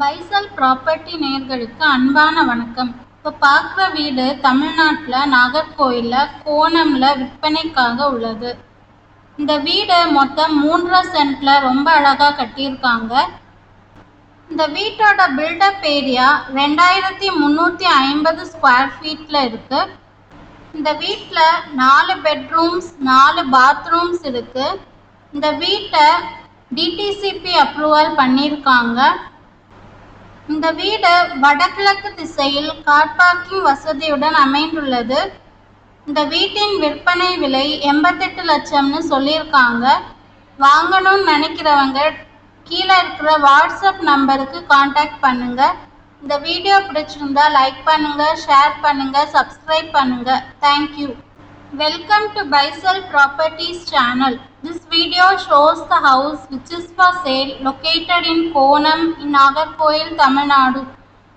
பைசல் property நேர்களுக்கு அன்பான வணக்கம். இப்போ பார்க்குற வீடு தமிழ்நாட்டில் நாகர்கோயிலில் கோணமில் விற்பனைக்காக உள்ளது. இந்த வீடு மொத்தம் மூன்றரை சென்டில் ரொம்ப அழகாக கட்டியிருக்காங்க. இந்த வீட்டோட பில்டப் ஏரியா ரெண்டாயிரத்தி முந்நூற்றி ஐம்பது ஸ்கொயர் ஃபீட்டில் இருக்குது இந்த வீட்டில் நாலு பெட்ரூம்ஸ் நாலு பாத்ரூம்ஸ் இருக்குது இந்த வீட்டை டிடிசிபி அப்ரூவல் பண்ணியிருக்காங்க. இந்த வீடு வடகிழக்கு திசையில் கார் பார்க்கிங் வசதியுடன் அமைந்துள்ளது. இந்த வீட்டின் விற்பனை விலை எண்பத்தெட்டு லட்சம்னு சொல்லியிருக்காங்க. வாங்கணும்னு நினைக்கிறவங்க கீழே இருக்கிற வாட்ஸ்அப் நம்பருக்கு காண்டாக்ட் பண்ணுங்க. இந்த வீடியோ பிடிச்சிருந்தா லைக் பண்ணுங்க ஷேர் பண்ணுங்க சப்ஸ்கிரைப் பண்ணுங்க. Thank you Welcome to Buy Sell Properties channel. This video shows the house which is for sale located in Konam in Nagarkoil, Tamil Nadu.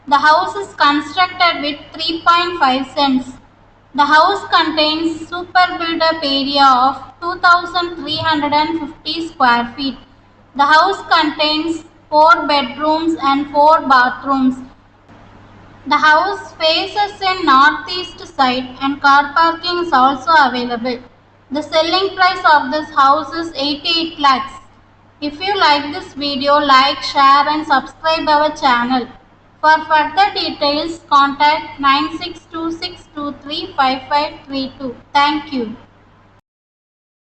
The house is constructed with 3.5 cents. The house contains super built up area of 2350 square feet. The house contains 4 bedrooms and 4 bathrooms. The house faces in northeast side and car parking is also available. The selling price of this house is 88 lakhs. If you like this video, like, share and subscribe our channel. For further details, contact 9626235532. Thank you.